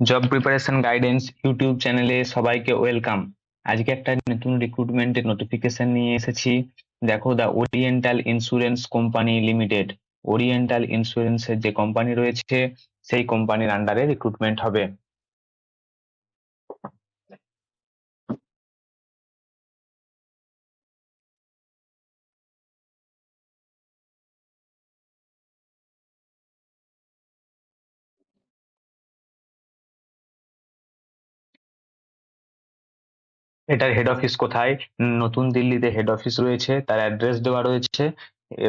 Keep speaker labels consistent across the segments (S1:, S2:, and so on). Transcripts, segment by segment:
S1: Job preparation guidance YouTube চ্যানেলে সবাইকে welcome আজকে একটা নতুন রিক্রুটমেন্টের নোটিফিকেশন নিয়ে এসেছি। দেখো the oriental insurance company limited oriental ইন্স্যুরেন্সের যে কোম্পানি রয়েছে, সেই কোম্পানির আন্ডারে রিক্রুটমেন্ট হবে। এটার হেড অফিস কোথায়? নতুন দিল্লিতে হেড অফিস রয়েছে, তার অ্যাড্রেস দেওয়া রয়েছে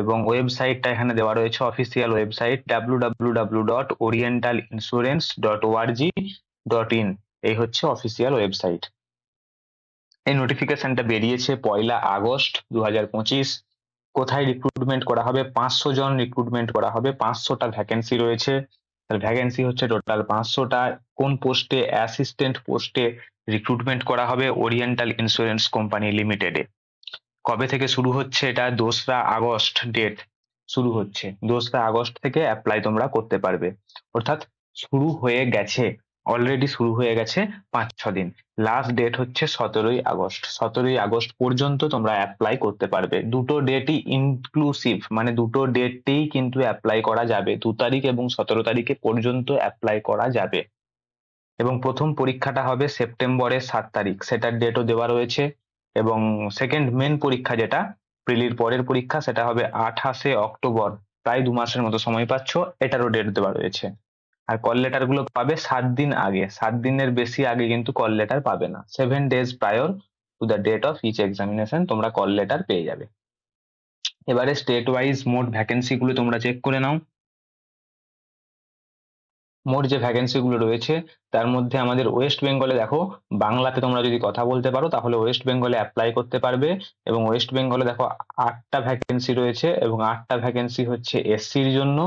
S1: এবং ওয়েবসাইটটা এখানে দেওয়া রয়েছে official website W W W dot oriental insurance dot O R G dot in এই হচ্ছে অফিসিয়াল ওয়েবসাইট এই নোটিফিকেশনটা বেরিয়েছে পয়লা আগস্ট দু হাজার পঁচিশ। কোথায় রিক্রুটমেন্ট করা হবে? পাঁচশো জন রিক্রুটমেন্ট করা হবে, পাঁচশোটা ভ্যাকেন্সি রয়েছে। ভ্যাকেন্সি হচ্ছে টোটাল পাঁচশোটা। কোন পোস্টে অ্যাসিস্ট্যান্ট পোস্টে রিক্রুটমেন্ট করা হবে ওরিয়েন্টাল ইন্স্যুরেন্স কোম্পানি লিমিটেডে কবে থেকে শুরু হচ্ছে এটা? দোসরা আগস্ট ডেট শুরু হচ্ছে। দোসরা আগস্ট থেকে অ্যাপ্লাই তোমরা করতে পারবে। অর্থাৎ শুরু হয়ে গেছে। অলরেডি শুরু হয়ে গেছে পাঁচ, ছ দিন। লাস্ট ডেট হচ্ছে সতেরোই আগস্ট। সতেরোই আগস্ট পর্যন্ত তোমরা অ্যাপ্লাই করতে পারবে। দুটো ডেটই ইনক্লুসিভ মানে দুটো ডেটেই কিন্তু অ্যাপ্লাই করা যাবে। দু তারিখ এবং সতেরো তারিখে পর্যন্ত অ্যাপ্লাই করা যাবে। এবং প্রথম পরীক্ষাটা হবে সেপ্টেম্বরের সাত তারিখ। সেটার ডেটও দেওয়া রয়েছে এবং সেকেন্ড মেন পরীক্ষা যেটা প্রিলির পরের পরীক্ষা, সেটা হবে আঠাশে অক্টোবর। প্রায় দু মাসের মতো সময় পাচ্ছ, এটারও ডেট দেওয়া রয়েছে। আর কল লেটারগুলো পাবে সাত দিন আগে। সাত দিনের বেশি আগে কিন্তু কল লেটার পাবে না। Seven days prior to the date of each examination তোমরা কল লেটার পেয়ে যাবে। এবারে স্টেট ওয়াইজ মোট ভ্যাকেন্সি গুলো তোমরা চেক করে নাও। মোট যে ভ্যাকেন্সি গুলো রয়েছে, তার মধ্যে আমাদের ওয়েস্ট বেঙ্গলে দেখো, বাংলাতে তোমরা যদি কথা বলতে পারো, তাহলে ওয়েস্ট বেঙ্গলে অ্যাপ্লাই করতে পারবে। এবং ওয়েস্ট বেঙ্গলে দেখো, আটটা ভ্যাকেন্সি রয়েছে এবং আটটা ভ্যাকেন্সি হচ্ছে এসসির জন্য।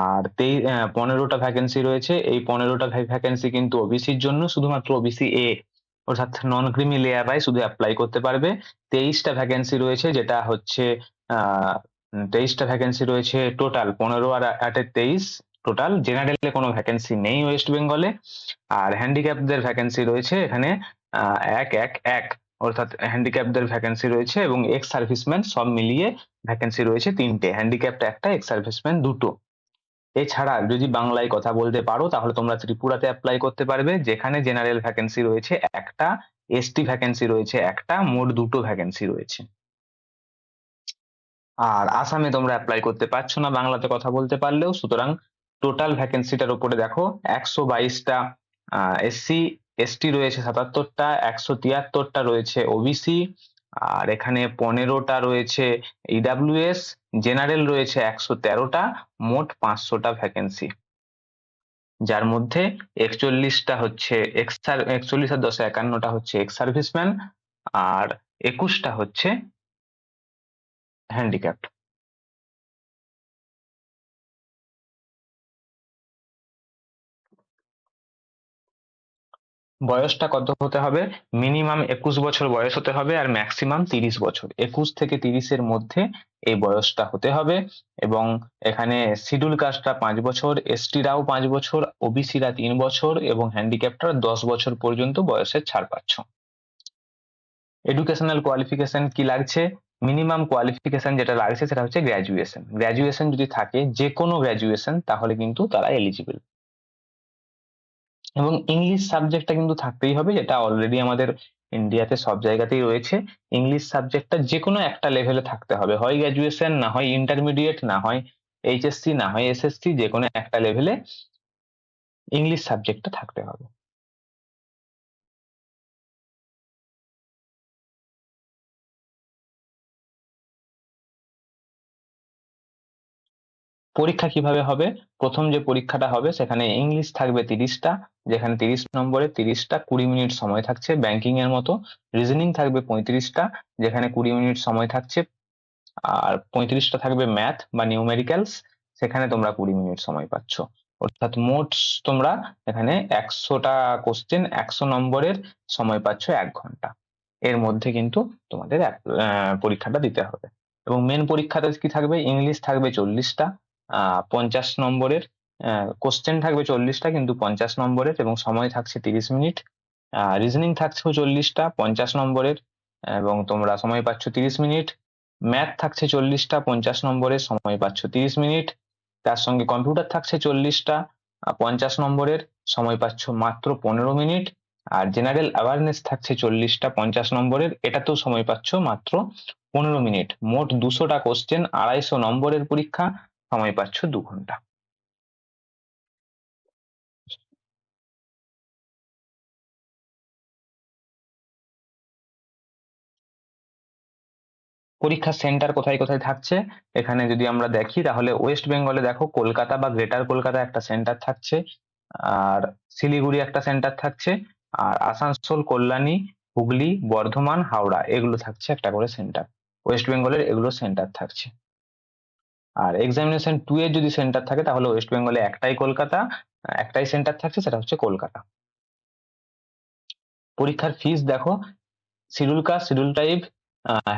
S1: আর তেই পনেরোটা ভ্যাকেন্সি রয়েছে। এই পনেরোটা ভ্যাকেন্সি কিন্তু ওবিসির জন্য, শুধুমাত্র ওবিসি এ অর্থাৎ নন ক্রিমি লেয়াররাই শুধু অ্যাপ্লাই করতে পারবে। তেইশটা ভ্যাকেন্সি রয়েছে, যেটা হচ্ছে তেইশটা ভ্যাকেন্সি রয়েছে টোটাল পনেরো আর আটের তেইশ। টোটাল জেনারেলে কোনো ভ্যাকেন্সি নেই ওয়েস্ট বেঙ্গলে আর হ্যান্ডিক্যাপদের ভ্যাকেন্সি রয়েছে এখানে এক এক এক। অর্থাৎ হ্যান্ডিক্যাপদের ভ্যাকেন্সি রয়েছে এবং এক্স সার্ভিসম্যান সব মিলিয়ে ভ্যাকেন্সি রয়েছে তিনটে। হ্যান্ডিক্যাপড একটা এক্স সার্ভিসম্যান দুটো। এছাড়া যদি বাংলায় কথা বলতে পারো, তাহলে তোমরা ত্রিপুরাতে অ্যাপ্লাই করতে পারবে। যেখানে জেনারেল ভ্যাকেন্সি রয়েছে একটা এসটি ভ্যাকেন্সি রয়েছে একটা, মোট দুটো ভ্যাকেন্সি রয়েছে। আর আসামে তোমরা অ্যাপ্লাই করতে পারছ না, বাংলাতে কথা বলতে পারলেও। সুতরাং টোটাল ভ্যাকেন্সিটার উপরে দেখো, একশো বাইশটা এসসি এসটি রয়েছে সাতাত্তরটা, একশো তিয়াত্তরটা রয়েছে ওবিসি আর এখানে পনেরোটা রয়েছে ইডাব্লিউএস জেনারেল রয়েছে একশো তেরোটা, মোট পাঁচশোটা ভ্যাকেন্সি যার মধ্যে একচল্লিশটা হচ্ছে এক্স একচল্লিশ আর দশে একান্নটা হচ্ছে এক্স সার্ভিসম্যান আর একুশটা হচ্ছে হ্যান্ডিক্যাপ্ট বয়সটা কত হতে হবে? মিনিমাম একুশ বছর বয়স হতে হবে আর ম্যাক্সিমাম তিরিশ বছর। একুশ থেকে তিরিশের মধ্যে এই বয়সটা হতে হবে এবং এখানে শিডিউল কাস্টরা পাঁচ বছর এসটিরাও পাঁচ বছর ওবিসিরা তিন বছর এবং হ্যান্ডিক্যাপ্টরা দশ বছর পর্যন্ত বয়সের ছাড় পাচ্ছ। এডুকেশনাল কোয়ালিফিকেশন কি লাগছে? মিনিমাম কোয়ালিফিকেশন যেটা লাগছে সেটা হচ্ছে গ্র্যাজুয়েশন গ্র্যাজুয়েশন যদি থাকে যে কোনো গ্র্যাজুয়েশন তাহলে কিন্তু তারা এলিজিবল এবং ইংলিশ সাবজেক্টটা কিন্তু থাকতেই হবে, যেটা অলরেডি আমাদের ইন্ডিয়াতে সব জায়গাতেই রয়েছে। ইংলিশ সাবজেক্টটা যে কোনো একটা লেভেলে থাকতে হবে। হয় গ্র্যাজুয়েশন না হয় ইন্টারমিডিয়েট না হয় এইচএসসি না হয় এসএসসি যে কোনো একটা লেভেলে ইংলিশ সাবজেক্টটা থাকতে হবে। পরীক্ষা কীভাবে হবে? প্রথম যে পরীক্ষাটা হবে, সেখানে ইংলিশ থাকবে তিরিশটা, যেখানে তিরিশ নম্বরে তিরিশটা কুড়ি মিনিট সময় থাকছে ব্যাংকিং এর মতো। রিজনিং থাকবে পঁয়ত্রিশটা, যেখানে কুড়ি মিনিট সময় থাকছে। আর পঁয়ত্রিশটা থাকবে ম্যাথ বা নিউমেরিক্যালস সেখানে তোমরা কুড়ি মিনিট সময় পাচ্ছ। অর্থাৎ মোট তোমরা এখানে একশোটা কোশ্চেন একশো নম্বরের সময় পাচ্ছ এক ঘণ্টা। এর মধ্যে কিন্তু তোমাদের পরীক্ষাটা দিতে হবে। এবং মেন পরীক্ষাতে কি থাকবে? ইংলিশ থাকবে চল্লিশটা পঞ্চাশ নম্বরের কোশ্চেন থাকবে চল্লিশটা, কিন্তু পঞ্চাশ নম্বরের এবং সময় থাকছে তিরিশ মিনিট। রিজনিং থাকছে চল্লিশটা, পঞ্চাশ নম্বরের এবং তোমরা সময় পাচ্ছ তিরিশ মিনিট। ম্যাথ থাকছে চল্লিশটা, পঞ্চাশ নম্বরের, সময় পাচ্ছ তিরিশ মিনিট। তার সঙ্গে কম্পিউটার থাকছে চল্লিশটা পঞ্চাশ নম্বরের, সময় পাচ্ছ মাত্র পনেরো মিনিট। আর জেনারেল অ্যাওয়ারনেস থাকছে চল্লিশটা, পঞ্চাশ নম্বরের, এটাতেও সময় পাচ্ছ মাত্র পনেরো মিনিট। মোট দুশোটা কোশ্চেন আড়াইশো নম্বরের পরীক্ষা সময় পাচ্ছ দু ঘণ্টা। পরীক্ষার সেন্টার কোথায় কোথায় থাকছে? এখানে যদি আমরা দেখি, তাহলে ওয়েস্ট বেঙ্গলে দেখো, কলকাতা বা গ্রেটার কলকাতা একটা সেন্টার থাকছে, আর শিলিগুড়ি একটা সেন্টার থাকছে, আর আসানসোল, কল্যাণী, হুগলি, বর্ধমান, হাওড়া এগুলো থাকছে একটা করে সেন্টার ওয়েস্ট বেঙ্গলের এগুলো সেন্টার থাকছে। আর এক্সামিনেশন টু এর যদি সেন্টার থাকে, তাহলে ওয়েস্ট বেঙ্গলে একটাই কলকাতা, একটাই সেন্টার থাকছে, সেটা হচ্ছে কলকাতা। পরীক্ষার ফিস দেখো schedule caste schedule tribe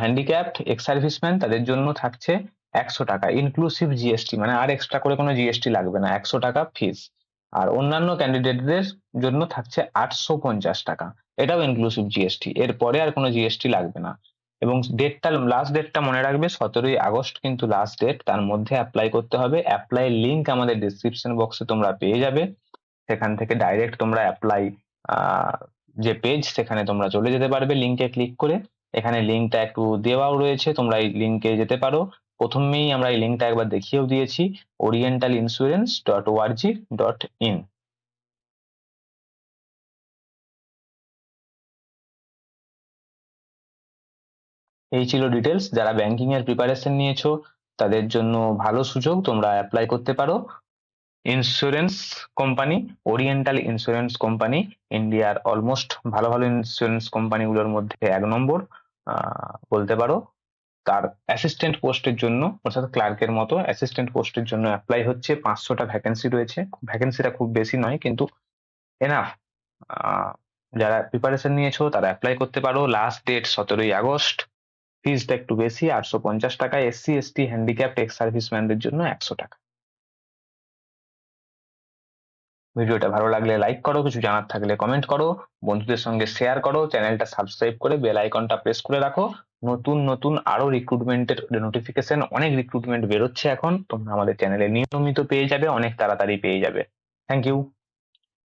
S1: handicapped ex serviceman তাদের জন্য থাকছে একশো টাকা ইনক্লুসিভ জিএসটি মানে আর এক্সট্রা করে কোনো জিএসটি লাগবে না, একশো টাকা ফিস আর অন্যান্য ক্যান্ডিডেটদের জন্য থাকছে আটশো পঞ্চাশ টাকা, এটাও ইনক্লুসিভ জিএসটি এরপরে আর কোনো জিএসটি লাগবে না। এবং ডেটটা লাস্ট ডেটটা মনে রাখবে, সতেরোই আগস্ট কিন্তু লাস্ট ডেট তার মধ্যে অ্যাপ্লাই করতে হবে। অ্যাপ্লাই লিঙ্ক আমাদের ডিসক্রিপশন বক্সে তোমরা পেয়ে যাবে। সেখান থেকে ডাইরেক্ট তোমরা অ্যাপ্লাই যে পেজ সেখানে তোমরা চলে যেতে পারবে লিঙ্কে ক্লিক করে। এখানে লিঙ্কটা একটু দেওয়াও রয়েছে, তোমরা এই লিঙ্কে যেতে পারো। প্রথমেই আমরা এই লিঙ্কটা একবার দেখিয়েও দিয়েছি oriental insurance dot O R G dot in এই ছিল ডিটেলস যারা ব্যাংকিং এর প্রিপারেশন নিয়েছো, তাদের জন্য ভালো সুযোগ, তোমরা অ্যাপ্লাই করতে পারো। Insurance company oriental insurance company ইন্ডিয়ার অলমোস্ট ভালো ভালো ইন্স্যুরেন্স কোম্পানিগুলোর মধ্যে এক নম্বর বলতে পারো। তার অ্যাসিস্ট্যান্ট পোস্টের জন্য, অর্থাৎ ক্লার্কের মতো অ্যাসিস্ট্যান্ট পোস্টের জন্য অ্যাপ্লাই হচ্ছে। পাঁচশোটা ভ্যাকেন্সি রয়েছে। ভ্যাকেন্সিটা খুব বেশি নয়, কিন্তু এনাফ যারা প্রিপারেশন নিয়েছো, তারা অ্যাপ্লাই করতে পারো। লাস্ট ডেট সতেরোই আগস্ট। ফিজটা একটু বেশি, আটশো পঞ্চাশ টাকা S C S T handicapped ex সার্ভিসম্যানদের জন্য একশো টাকা। ভিডিওটা ভালো লাগলে লাইক করো, কিছু জানার থাকলে কমেন্ট করো, বন্ধুদের সঙ্গে শেয়ার করো, চ্যানেলটা সাবস্ক্রাইব করে বেল আইকনটা প্রেস করে রাখো। নতুন নতুন আরও রিক্রুটমেন্টের নোটিফিকেশন অনেক রিক্রুটমেন্ট বেরোচ্ছে এখন। তোমরা আমাদের চ্যানেলে নিয়মিত পেয়ে যাবে, অনেক তাড়াতাড়ি পেয়ে যাবে। Thank you